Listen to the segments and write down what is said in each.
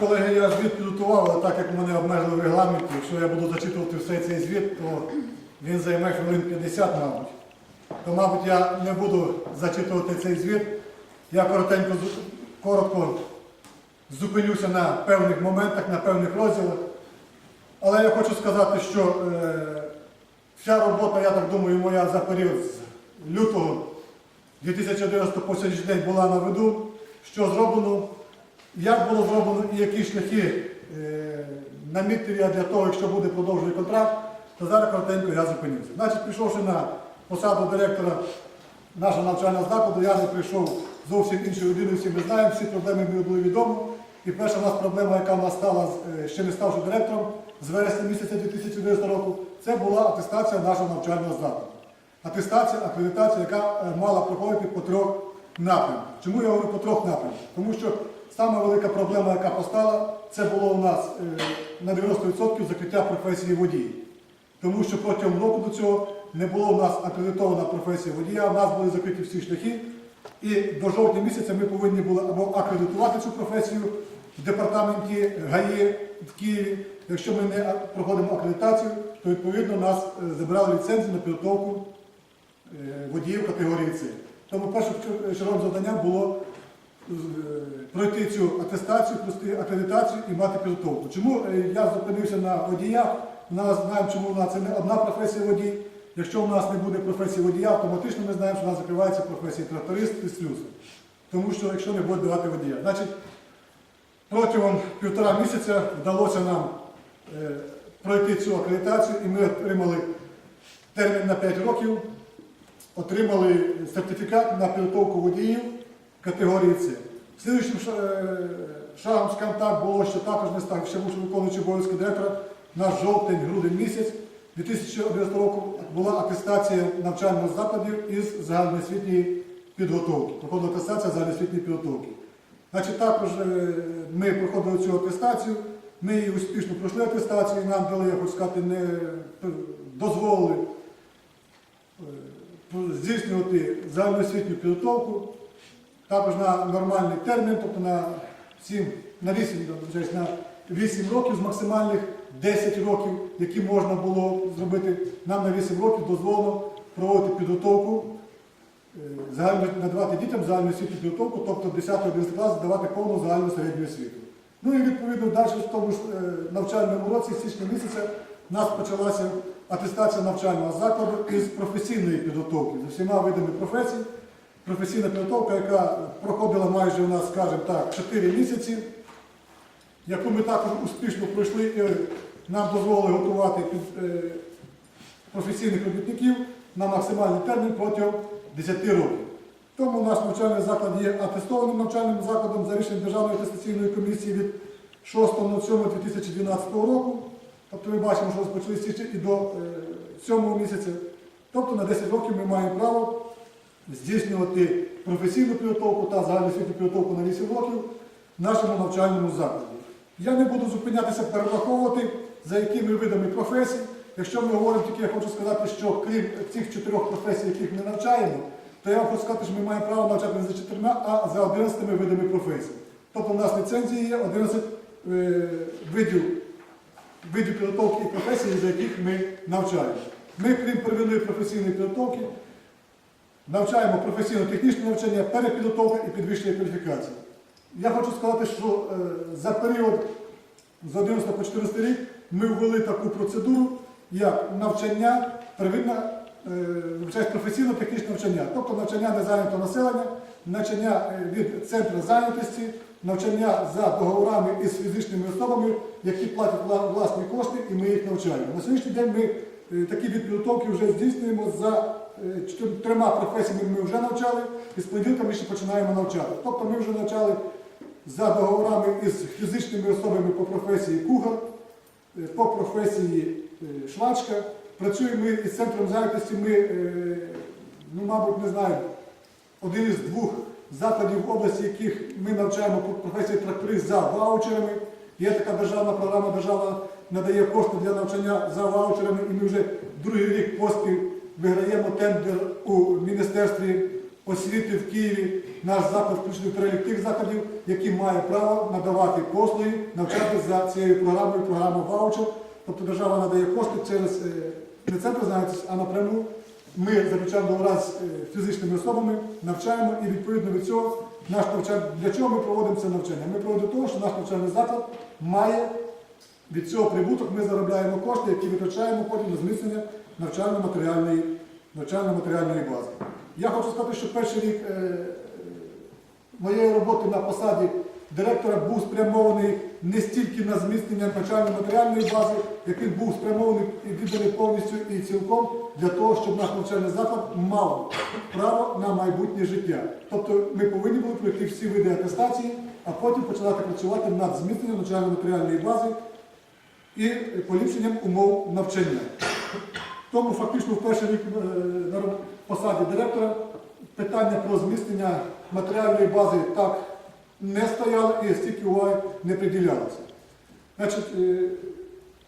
Колеги, я звіт підготував, але так як мене обмежили в регламенті, якщо я буду зачитувати все цей звіт, то він займе хвилин 50, мабуть. То, мабуть, я не буду зачитувати цей звіт. Я коротенько, коротко зупинюся на певних моментах, на певних розділах. Але я хочу сказати, що е, вся робота, я так думаю, моя за період з лютого 2011 по сьогоднішній день була на виду, що зроблено, як було зроблено і які шляхи е, намітив я для того, якщо буде продовжений контракт, то зараз коротенько я зупинюся. Значить, прийшовши на посаду директора нашого навчального закладу, я не прийшов зовсім іншою людиною, всі ми знаємо, всі проблеми мені були відомі. І перша у нас проблема, яка в нас стала, е, ще не ставши директором з вересня місяця 2011 року, це була атестація нашого навчального закладу. Атестація, акредитація, яка е, мала проходити по трьох напрямках. Чому я говорю по трьох напрямках? Тому що сама велика проблема, яка постала, це було у нас е, на 90% закриття професії водії. Тому що протягом року до цього не було у нас акредитована професія водія, у нас були закриті всі шляхи. І до жовтня місяця ми повинні були або акредитувати цю професію в департаменті ГАІ в Києві. Якщо ми не проходимо акредитацію, то відповідно нас е, забирали ліцензію на підготовку е, водіїв категорії С. Тому перше чергове завдання було пройти цю атестацію, акредитацію і мати підготовку. Чому е, я зупинився на водіях? У нас знаємо, чому у нас це не одна професія водій. Якщо у нас не буде професії водія, автоматично ми знаємо, що у нас закривається професія тракторист і слюсар. Тому що якщо не буде давати водія. Значить, протягом півтора місяця вдалося нам е, пройти цю акредитацію і ми отримали термін на 5 років, отримали сертифікат на підготовку водіїв категорії С. Слідуючим е, шагом, скажімо було, що також не став, ще був виконуючий обов'язки директора на жовтень-грудень місяць 2011 року була атестація навчальних закладів із загальноосвітньої підготовки. Проходила атестація загальноосвітньої підготовки. Значить, також е, ми проходили цю атестацію, ми її успішно пройшли атестацію, нам дали, я сказати, не е, дозволили здійснювати загальноосвітню підготовку, також на нормальний термін, тобто на 7, на 8, вибачаюсь, на 8 років з максимальних 10 років, які можна було зробити, нам на 8 років дозволено проводити підготовку, е, загально, надавати дітям загальну освітню підготовку, тобто 10-11 клас давати повну загальну середню освіту. Ну і відповідно далі в тому ж е, навчальному році, з січня місяця, у нас почалася атестація навчального закладу із професійної підготовки з усіма видами професій. Професійна підготовка, яка проходила майже у нас, скажімо так, 4 місяці, яку ми також успішно пройшли і нам дозволили готувати е, професійних робітників на максимальний термін протягом 10 років. Тому наш навчальний заклад є атестованим навчальним закладом за рішенням Державної атестаційної комісії від 6.07.2012 року. Тобто ми бачимо, що розпочали січня і до е, 7 місяця. Тобто на 10 років ми маємо право здійснювати професійну підготовку та загальноосвітню підготовку на 8 років в нашому навчальному закладі. Я не буду зупинятися перераховувати, за якими видами професій. Якщо ми говоримо тільки, я хочу сказати, що крім цих чотирьох професій, яких ми навчаємо, то я хочу сказати, що ми маємо право навчати не за чотирма, а за 11 видами професій. Тобто у нас ліцензії є 11 е, видів, видів підготовки і професій, за яких ми навчаємо. Ми, крім первинної професійної підготовки, навчаємо професійно-технічне навчання, перепідготовка і підвищення кваліфікації. Я хочу сказати, що е, за період з 11 по 14 рік ми ввели таку процедуру, як навчання, первинна, е, професійно-технічне навчання, тобто навчання незайнятого населення, навчання е, від центру зайнятості, навчання за договорами із фізичними особами, які платять власні кошти, і ми їх навчаємо. На сьогоднішній день ми такі підготовки вже здійснюємо за е, трьома професіями ми вже навчали, і з понеділка ми ще починаємо навчати. Тобто ми вже навчали за договорами із фізичними особами по професії кухар, е, по професії е, швачка. Працюємо із центром зайнятості, ми, е, ну, мабуть, не знаю, один із двох закладів області, яких ми навчаємо по професії тракторист за ваучерами. Є така державна програма, держава надає кошти для навчання за ваучерами, і ми вже другий рік поспіль виграємо тендер у Міністерстві освіти в Києві. Наш заклад включений в перелік тих закладів, які мають право надавати послуги, навчати за цією програмою, програмою ваучер. Тобто держава надає кошти через е, не центр зайнятості, а напряму. Ми заключаємо договори з е, фізичними особами, навчаємо і відповідно від цього наш навчання. Для чого ми проводимо це навчання? Ми проводимо того, що наш навчальний заклад має від цього прибуток, ми заробляємо кошти, які витрачаємо потім на зміцнення навчально-матеріальної навчально-матеріальної бази. Я хочу сказати, що перший рік е, моєї роботи на посаді директора був спрямований не стільки на зміцнення навчально-матеріальної бази, як він був спрямований і відданий повністю і цілком для того, щоб наш навчальний заклад мав право на майбутнє життя. Тобто ми повинні були пройти всі види атестації, а потім починати працювати над зміцненням навчально-матеріальної бази і поліпшенням умов навчання. Тому фактично в перший рік е, на посаді директора питання про зміцнення матеріальної бази так не стояло і стільки уваги не приділялося. Значить, е,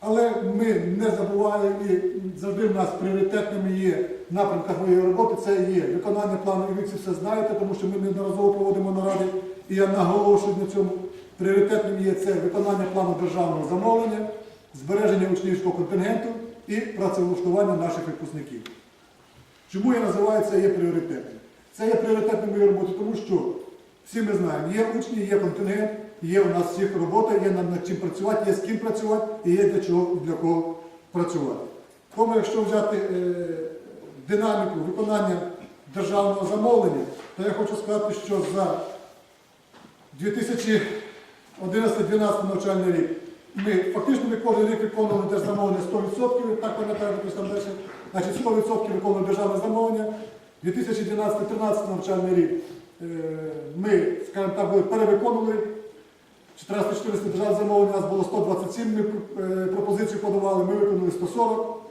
але ми не забуваємо і завжди в нас пріоритетними є напрямка моєї роботи, це є виконання плану, і ви це все знаєте, тому що ми неодноразово проводимо наради, і я наголошую на цьому. Пріоритетним є це виконання плану державного замовлення, збереження учнівського контингенту і працевлаштування наших випускників. Чому я називаю це є пріоритетним? Це є пріоритетним моєї роботи, тому що всі ми знаємо, є учні, є контингент, є у нас всіх робота, є над, чим працювати, є з ким працювати і є для чого для кого працювати. Тому якщо взяти е, динаміку виконання державного замовлення, то я хочу сказати, що за 2011-2012 навчальний рік ми фактично ми кожен рік виконували держзамовлення 100%, так пам'ятаю, там далі. Значить, 100% виконували державне замовлення. 2012-2013 навчальний рік е, ми, скажімо так, були перевиконували 14 державне замовлення, у нас було 127, ми е, пропозицію подавали, ми виконали 140.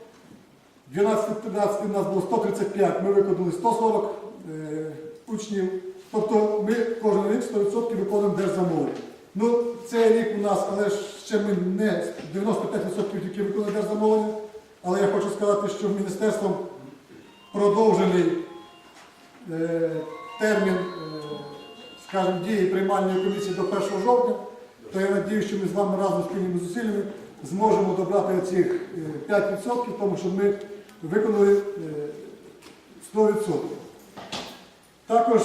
12-13 у нас було 135, ми виконали 140 е, учнів. Тобто ми кожен рік 100% виконуємо держзамовлення. Ну, цей рік у нас, але ще ми не 95% тільки виконуємо держзамовлення. Але я хочу сказати, що міністерством продовжений е, термін, е, скажімо, дії приймальної комісії до 1 жовтня, то я сподіваюся, що ми з вами разом спільними зусиллями зможемо добрати цих е, 5%, тому що ми виконали е, 100%. Також,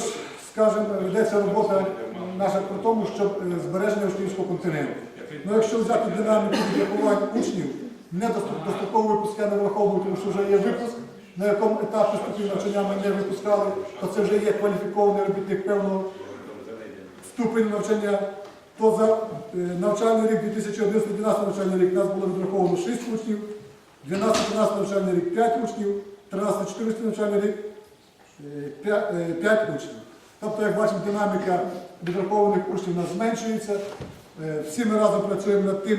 скажімо, ведеться робота наша про тому, щоб е, збереження учнівського континенту. Ну, якщо взяти динаміку відрахувань учнів, не доступ- достроково випуска не враховують, тому що вже є випуск, на якому етапі ступінь навчання ми не випускали, то це вже є кваліфікований робітник певного ступеню навчання, то за е, навчальний рік 2011-2012 навчальний рік нас було відраховано 6 учнів, 12-13 навчальний рік 5 учнів, 13-14 навчальний рік 5 учнів. Тобто, як бачимо, динаміка відрахованих учнів у нас зменшується. Е, Всі ми разом працюємо над тим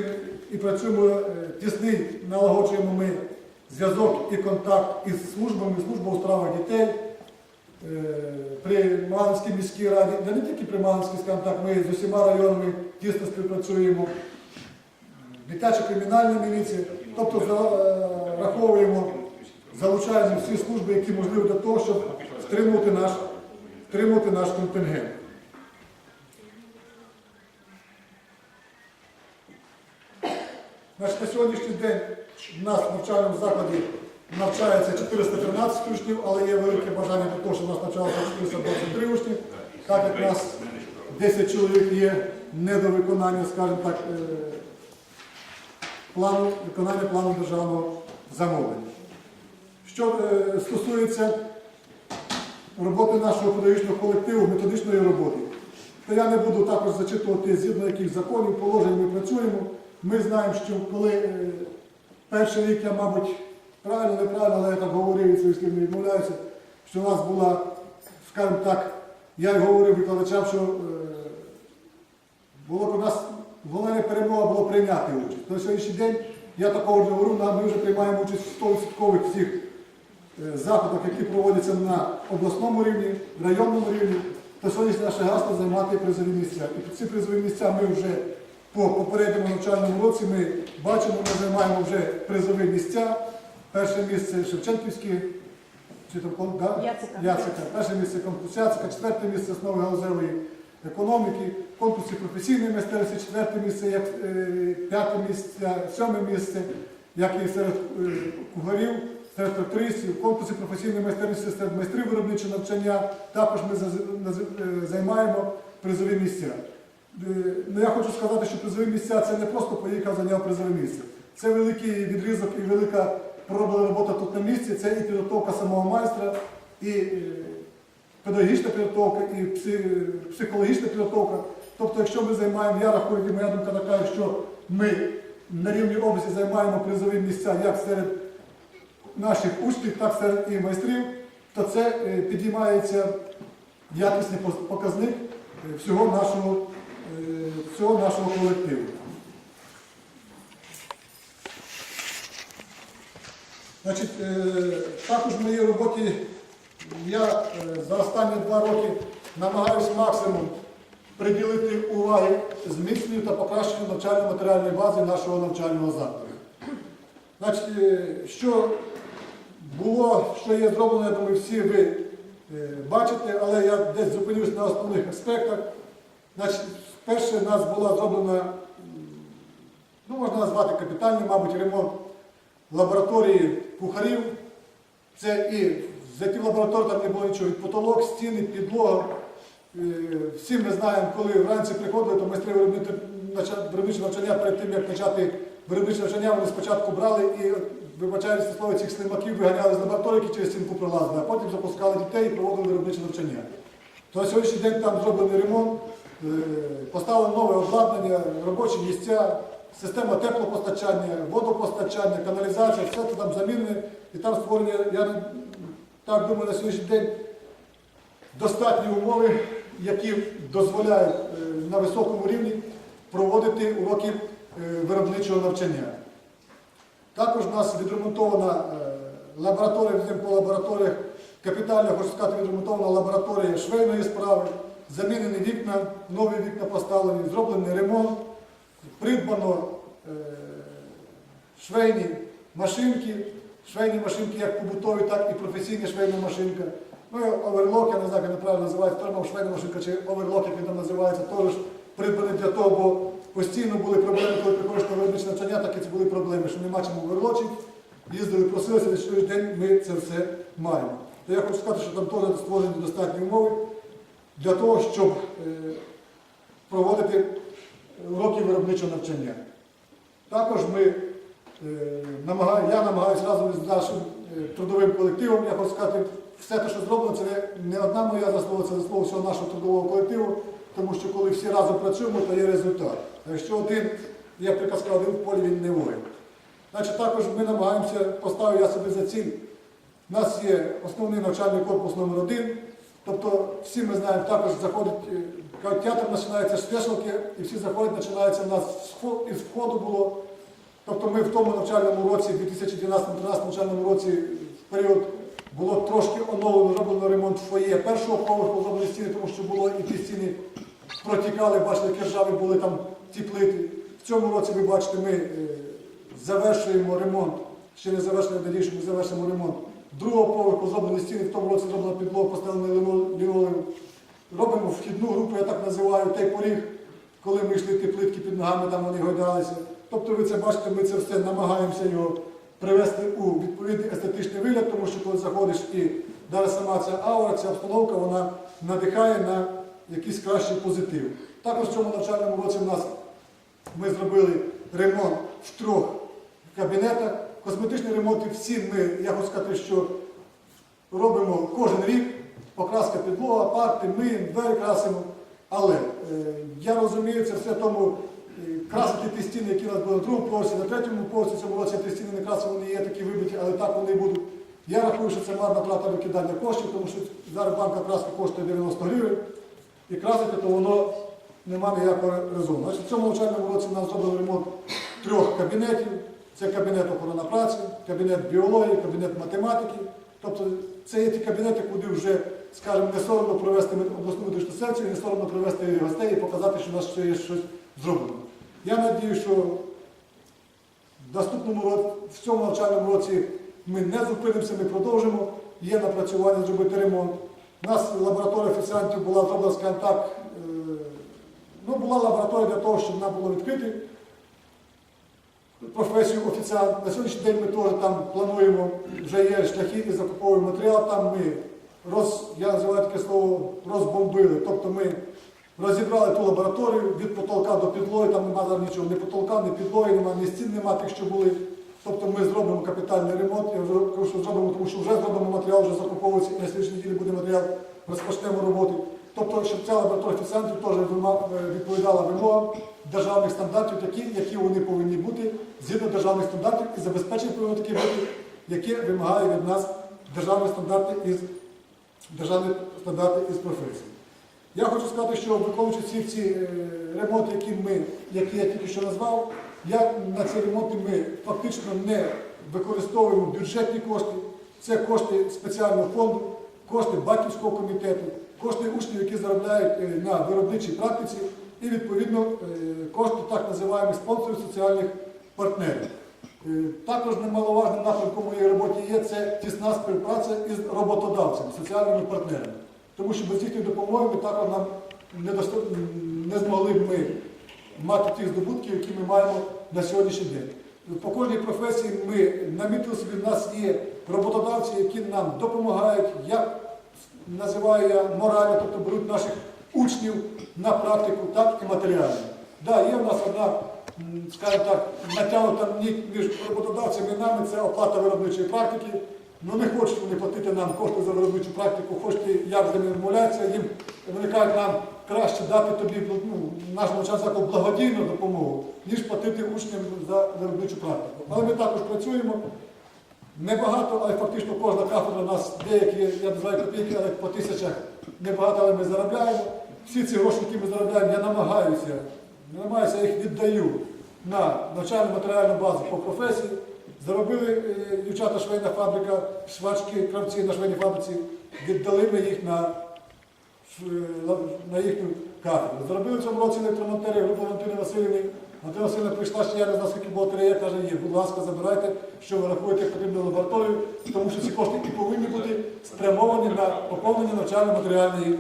і працюємо е, тісний, налагоджуємо ми зв'язок і контакт із службами, служба у справах дітей. Е, При Малинській міській раді, не, не тільки при Малинській, скажімо так, ми з усіма районами тісно співпрацюємо. Дитяча кримінальна міліція, тобто зараховуємо, залучаємо всі служби, які можливі для того, щоб стримувати наш, стримувати наш контингент. Значить, на сьогоднішній день в нас в навчальному закладі навчається 413 учнів, але є велике бажання для того, щоб у нас навчалося 423 учні, так як у нас 10 чоловік є недовиконання, скажімо так, е, плану, виконання плану державного замовлення. Що е, стосується роботи нашого педагогічного колективу, методичної роботи, то я не буду також зачитувати згідно яких законів, положень ми працюємо. Ми знаємо, що коли е, перший рік я, мабуть, правильно, неправильно, але я так говорив і своїх слів не відмовляюся, що у нас була, скажімо так, я й говорив викладачам, що е, було у нас головна перемога було прийняти участь. На сьогоднішній день я такого не говорю, ми вже приймаємо участь в 100% всіх заходах, які проводяться на обласному рівні, районному рівні. То сьогодні наше гасло займати призові місця. І ці призові місця ми вже по попередньому навчальному році ми бачимо, ми займаємо вже призові місця. Перше місце Шевченківський чи там да? Яцика. Яцика. Перше місце конкурс Яцика, четверте місце основи галузевої економіки, конкурсі професійної майстерності, четверте місце, як, е, п'яте місце, сьоме місце, як і серед е, кухарів, трактористів, в конкурсі професійної майстерності серед майстрів виробничого навчання. Також ми е, займаємо призові місця. Е, Ну, я хочу сказати, що призові місця це не просто поїхав, зайняв призове місце. Це великий відрізок і велика пророблена робота тут на місці. Це і підготовка самого майстра, і е, педагогічна підготовка, і психологічна підготовка. Тобто, якщо ми займаємо, я рахую, і моя думка така, що ми на рівні області займаємо призові місця як серед наших учнів, так серед і майстрів, то це е, підіймається якісний показник е, всього нашого, е, всього нашого колективу. Значить, також в моїй роботі я за останні два роки намагаюся максимум приділити уваги зміцненню та покращенню навчально-матеріальної бази нашого навчального закладу. Значить, що було, що є зроблено, я думаю, всі ви е, бачите, але я десь зупинюсь на основних аспектах. Значить, перше, у нас була зроблена, ну, можна назвати капітальний, мабуть, ремонт лабораторії кухарів. Це і зайти в лабораторію, там не було нічого, і потолок, стіни, підлога. Е, Всі ми знаємо, коли вранці приходили, то майстри виробничого навчання перед тим, як почати виробниче навчання, вони спочатку брали і, вибачаюся слово, цих слимаків виганяли з лабораторії, які через стінку пролазили, а потім запускали дітей і проводили виробниче навчання. То на сьогоднішній день там зроблений ремонт, е, поставлено нове обладнання, робочі місця, система теплопостачання, водопостачання, каналізація, все це там замінене і там створені, я так думаю, на сьогоднішній день достатні умови, які дозволяють е, на високому рівні проводити уроки виробничого навчання. Також у нас відремонтована е, лабораторія, по лабораторіях, капітально, хочу сказати, відремонтована лабораторія швейної справи, замінені вікна, нові вікна поставлені, зроблений ремонт, придбано е, швейні машинки, швейні машинки як побутові, так і професійні швейна машинка. Ну, і оверлок, я не знаю, як він правильно називається, термом швейна машинка чи оверлок, як він там називається, теж придбаний для того, бо постійно були проблеми, коли приходиш на виробниче навчання, так і це були проблеми, що нема чому оверлочити. Їздили, просилися, на сьогоднішній день ми це все маємо. То я хочу сказати, що там теж створені достатні умови для того, щоб е, проводити уроки виробничого навчання. Також ми е, я намагаюся разом з нашим е, трудовим колективом, я хочу сказати, все те, що зроблено, це не одна моя заслуга, це заслуга всього нашого трудового колективу, тому що коли всі разом працюємо, то є результат. А якщо один, як приказка, один в полі він не воїн. Значить, також ми намагаємося, поставив я собі за ціль. У нас є основний навчальний корпус номер 1 Тобто всі ми знаємо, також заходить, е, театр починається з вішалки, і всі заходять, починається у нас із входу було. Тобто ми в тому навчальному році, 2012-2013 навчальному році, в період було трошки оновлено, зроблено ремонт фоє першого поверху, зроблені стіни, тому що було і ті стіни протікали, бачили, які ржаві були там ці плити. В цьому році ви бачите, ми е, завершуємо ремонт, ще не завершили, що ми завершимо ремонт. Другого поверху зроблені стіни, в тому році зроблена підлога, поставлений лінолеум. Робимо вхідну групу, я так називаю, той поріг, коли ми йшли ті плитки під ногами, там вони гойдалися. Тобто ви це бачите, ми це все намагаємося його привести у відповідний естетичний вигляд, тому що коли заходиш і навіть сама ця аура, ця обстановка, вона надихає на якийсь кращий позитив. Також в цьому навчальному році в нас ми зробили ремонт в трьох кабінетах. Косметичні ремонти всі ми, я хочу сказати, що робимо кожен рік. Покраска підлога, парти, ми двері красимо. Але е, я розумію, це все тому е, красити ті стіни, які у нас були на другому поверсі, на третьому поверсі цьому році ті стіни не красили, вони є такі вибиті, але так вони будуть. Я рахую, що це марна трата викидання коштів, тому що зараз банка краски коштує 90 гривень. І красити, то воно нема ніякого резону. Значить, в цьому навчальному році у нас зробили ремонт трьох кабінетів. Це кабінет охорони праці, кабінет біології, кабінет математики. Тобто це є ті кабінети, куди вже, скажімо, не соромно провести обласну медичну секцію, не соромно привезти гостей і показати, що у нас ще є щось зроблено. Я надію, що в наступному році, в цьому навчальному році ми не зупинимося, ми продовжимо. є напрацювання зробити ремонт. У нас лабораторія офіціантів була зроблена, скажімо так, е, ну, була лабораторія для того, щоб нам було відкрити професію офіціант. На сьогоднішній день ми теж там плануємо, вже є шляхи і закуповуємо матеріал. Там ми роз, я називаю таке слово розбомбили. Тобто ми розібрали ту лабораторію від потолка до підлоги, там немає зараз нічого, ні потолка, ні підлоги, немає, ні стін, немає тих, що були. Тобто ми зробимо капітальний ремонт, я вже кажу, що зробимо, тому що вже зробимо матеріал, вже закуповується, і на слідчій неділі буде матеріал, розпочнемо роботи. Тобто, щоб ця лабораторія офіціантів теж е, відповідала вимогам державних стандартів, такі, які вони повинні бути згідно державних стандартів і забезпечення повинно такі бути, яке вимагає від нас державні стандарти із державні стандарти із професії. Я хочу сказати, що виконуючи всі ці е, ремонти, які ми, які я тільки що назвав, я на ці ремонти ми фактично не використовуємо бюджетні кошти. Це кошти спеціального фонду, кошти батьківського комітету, кошти учнів, які заробляють е, на виробничій практиці, і відповідно е, кошти так називаємо спонсорів соціальних партнерів. Е, Також немаловажним напрямком моєї роботи є це тісна співпраця із роботодавцями, соціальними партнерами. Тому що без їхньої допомоги ми також нам не, доста- не змогли б ми мати тих здобутків, які ми маємо на сьогоднішній день. По кожній професії ми намітили собі, в нас є роботодавці, які нам допомагають, як називаю я морально, тобто беруть наших учнів на практику, так і матеріально. Да, є в нас одна, скажімо так, натягнута між роботодавцями і нами, це оплата виробничої практики. Ну не хочуть вони платити нам кошти за виробничу практику, хочете як з ними відмовляються, їм вони кажуть, нам краще дати тобі ну, нашому закладу благодійну допомогу, ніж платити учням за виробничу практику. Але ми також працюємо. Небагато, але фактично кожна кафедра у нас деякі, я називаю копійки, але по тисячах небагато, але ми заробляємо. Всі ці гроші, які ми заробляємо, я намагаюся, намагаюся я їх віддаю на навчальну матеріальну базу по професії. Заробили е, дівчата швейна фабрика, швачки, кравці на швейній фабриці, віддали ми їх на, на їхню кафедру. Заробили в цьому році електромонтери Валентини Васильівни. Антона Васильівна прийшла, ще я знаю, скільки було батарея, каже, є, будь ласка, забирайте, що ви рахуєте, як потрібно лабораторію, тому що ці кошти і повинні бути спрямовані на поповнення навчально-матеріальної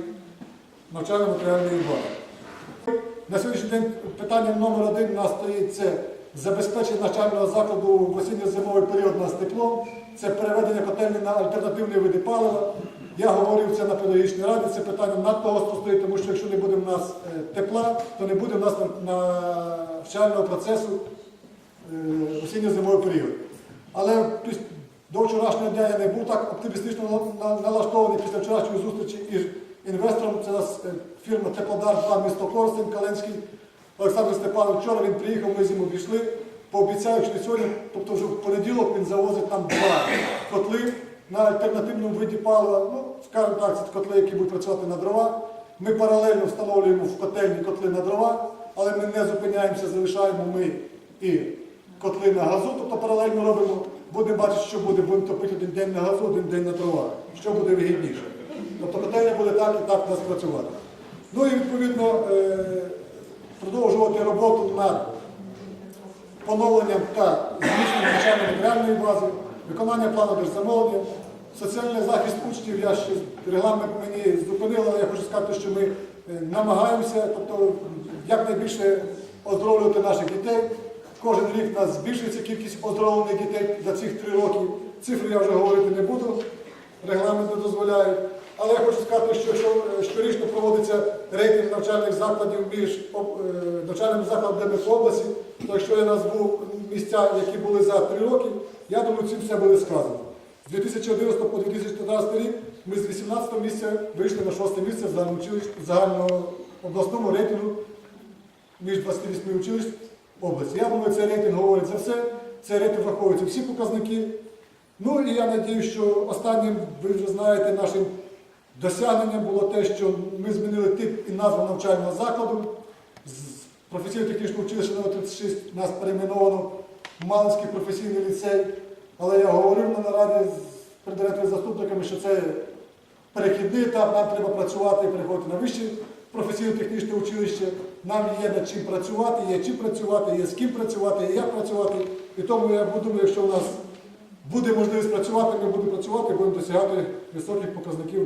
навчально-матеріальної бази. На сьогоднішній день питання номер один у нас стоїть це забезпечення навчального закладу в осінньо-зимовий період на теплом, це переведення котельні на альтернативні види палива. Я говорив це на педагогічній раді, це питання надто гостро стоїть, тому що якщо не буде в нас е, тепла, то не буде в нас на- навчального процесу е, осінньо-зимовий період. Але до вчорашнього дня я не був так оптимістично на- на- налаштований після вчорашньої зустрічі із інвестором. Це нас е, фірма Теплодар 2 місто Коростень Каленський. Олександр Степанович вчора він приїхав, ми з ним обійшли, пообіцяв, що сьогодні, тобто вже в понеділок він завозить нам два котли на альтернативному виді палива. Ну, скажімо так, це котли, які будуть працювати на дрова. Ми паралельно встановлюємо в котельні котли на дрова, але ми не зупиняємося, залишаємо ми і котли на газу, тобто паралельно робимо. Будемо бачити, що буде, будемо топити один день на газу, один день на дрова. Що буде вигідніше. Тобто котельня буде так і так у нас працювати. Ну і відповідно е, продовжувати роботу над поновленням та навчальної матеріальної бази, виконання плану держзамовлення, соціальний захист учнів, я ще регламент мені зупинив, але я хочу сказати, що ми е, намагаємося, тобто якнайбільше оздоровлювати наших дітей. Кожен рік у нас збільшується кількість оздоровлених дітей за цих три роки. Цифри я вже говорити не буду, регламент не дозволяє. Але я хочу сказати, що е, щорічно проводиться рейтинг навчальних закладів між е, навчальними закладами по області, то якщо я назву місця, які були за три роки, я думаю, цим все буде сказано. З 2011 по 2014 рік ми з 18 місця вийшли на 6 місце в загальному училищ- в загальному обласному рейтингу між 28 училищ області. Я думаю, цей рейтинг говорить за все. Цей рейтинг враховується всі показники. Ну і я надію, що останнім, ви вже знаєте, нашим досягненням було те, що ми змінили тип і назву навчального закладу. З професійно-технічного училища номер 36 нас перейменовано Малинський професійний ліцей. Але я говорив на нараді з предиректором заступниками, що це перехідний етап, нам треба працювати і переходити на вище професійно-технічне училище. Нам є над чим працювати, є чим працювати, є з ким працювати, є як працювати. І тому я думаю, якщо у нас буде можливість працювати, ми будемо працювати, будемо досягати високих показників.